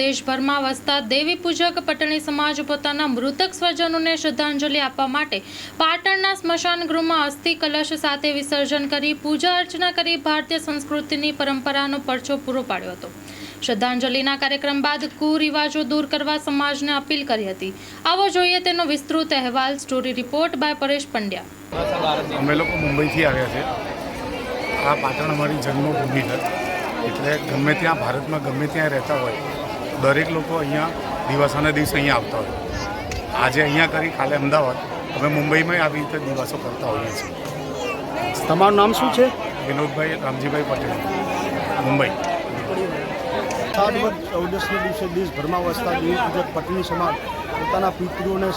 દેશભરમાં વસતા દેવી પૂજક પટણી સમાજ પોતાના મૃતક સ્વજનોને શ્રદ્ધાંજલિ આપવા માટે પાટણના સ્મશાન ગૃહમાં અસ્થિ કલશ સાથે વિસર્જન કરી પૂજા અર્ચના કરી ભારતીય સંસ્કૃતિની પરંપરાનો પરચો પૂરો પાડ્યો હતો. શ્રદ્ધાંજલિના કાર્યક્રમ બાદ કુરિવાજો દૂર કરવા સમાજને અપીલ કરી હતી. આવો જોઈએ તેનો વિસ્તૃત અહેવાલ, story report by Paresh Pandya. અમે લોકો મુંબઈથી આવ્યા છે. આ પાટણ અમારી જન્મભૂમિ છે. એટલે ગમે ત્યાં, ભારતમાં ગમે ત્યાં રહેતા હોય દરેક લોકો અહીંયા દિવાસાના દિવસે અહીંયા આવતા હોય. આજે અહીંયા કરી કાલે અમદાવાદ. અમે મુંબઈમાં આવી રીતે દિવાસો કરતા હોઈએ છીએ. તમારું નામ શું છે? વિનોદભાઈ રામજીભાઈ પટેલ. મુંબઈ. સાત વર્ષ ચૌદસના દિવસે દેશભરમાં વસતા દેવી પૂજક પટની સમાજ પોતાના પિતૃઓને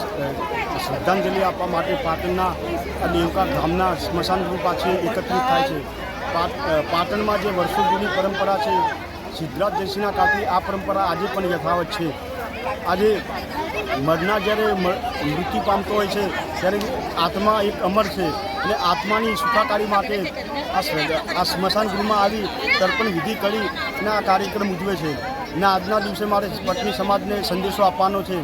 શ્રદ્ધાંજલિ આપવા માટે પાટણના આ દેવકા ધામના સ્મશાન પાસે એકત્રિત થાય છે. પાટ- પાટણમાં જે વર્ષો જૂની પરંપરા છે સિદ્ધરાજ જયસિંહના કાળથી આ પરંપરા આજે પણ યથાવત છે. આજે મરના જ્યારે મૃત્યુ પામતો હોય છે, ત્યારે આત્મા એક અમર છે અને આત્માની સુખાકારી માટે આ સ્મશાન ગૃહમાં આવી તર્પણ વિધિ કરી અને આ કાર્યક્રમ ઉજવે છે. અને આજના દિવસે મારે પત્ની સમાજને સંદેશો આપવાનો છે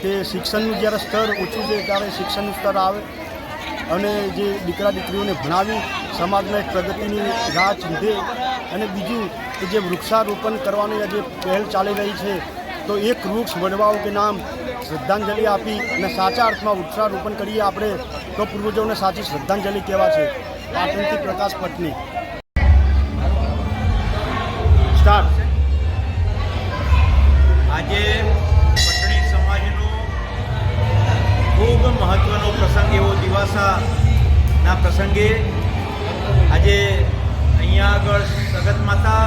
કે શિક્ષણનું જ્યારે સ્તર ઓછું છે, ત્યારે શિક્ષણનું સ્તર આવે અને જે દીકરા દીકરીઓને ભણાવી સમાજમાં પ્રગતિની રાહ ચીંધે અને બીજું કે જે વૃક્ષારોપણ કરવાની જે પહેલ ચાલી રહી છે, તો એક વૃક્ષ વડવાઓ કે નામ શ્રદ્ધાંજલિ આપી અને સાચા અર્થમાં વૃક્ષારોપણ કરીએ આપણે, તો પૂર્વજોને સાચી શ્રદ્ધાંજલિ કહેવા છે. પાટણથી પ્રકાશ પટની. આજે પટણી સમાજનો ખૂબ મહત્વનો પ્રસંગ એવો પ્રસંગે આજે અહીંયા આગળ સગત માતા,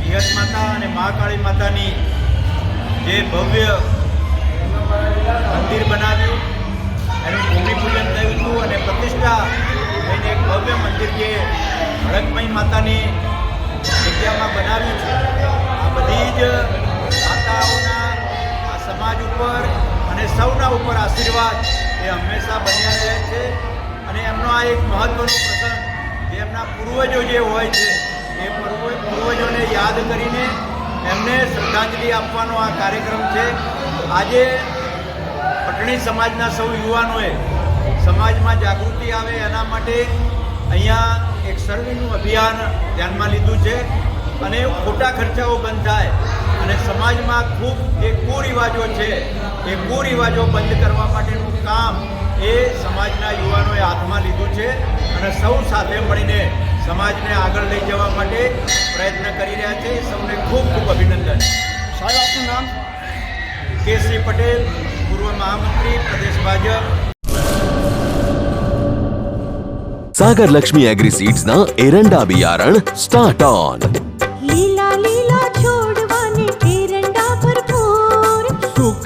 વિહત માતા અને મહાકાળી માતાની જે ભવ્ય મંદિર બનાવ્યું, એનું ભૂમિપૂજન થયું હતું અને પ્રતિષ્ઠા થઈને એક ભવ્ય મંદિર જે હડકમઈ માતાની જગ્યામાં બનાવ્યું છે. આ બધી જ માતાઓના આ સમાજ ઉપર અને સૌના ઉપર આશીર્વાદ એ હંમેશા બન્યા રહે છે અને એમનો આ એક મહત્ત્વનો પ્રસંગ જે એમના પૂર્વજો જે હોય છે, એ પૂર્વ- પૂર્વજોને યાદ કરીને એમને શ્રદ્ધાંજલિ આપવાનો આ કાર્યક્રમ છે. આજે પટણી સમાજના સૌ યુવાનોએ સમાજમાં જાગૃતિ આવે એના માટે અહીંયા એક સર્વેનું અભિયાન ધ્યાનમાં લીધું છે અને ખોટા ખર્ચાઓ બંધ થાય અને સમાજમાં ખૂબ જે કુરિવાજો છે એ કુરિવાજો બંધ કરવા માટેનું કામ એ સમાજના યુવાનોએ હાથમાં લીધું છે અને સૌ સાથે મળીને સમાજને આગળ લઈ જવા માટે પ્રયત્ન કરી રહ્યા છે. સૌને ખૂબ ખૂબ અભિનંદન. સાહેબ આપનું નામ? કેસી પટેલ પૂર્વ મહામંત્રી પ્રદેશ ભાજપ. સાગર લક્ષ્મી એગ્રી સીડ્સના એરંડા બિયારણ સ્ટાર્ટ ઓન. લીલા લીલા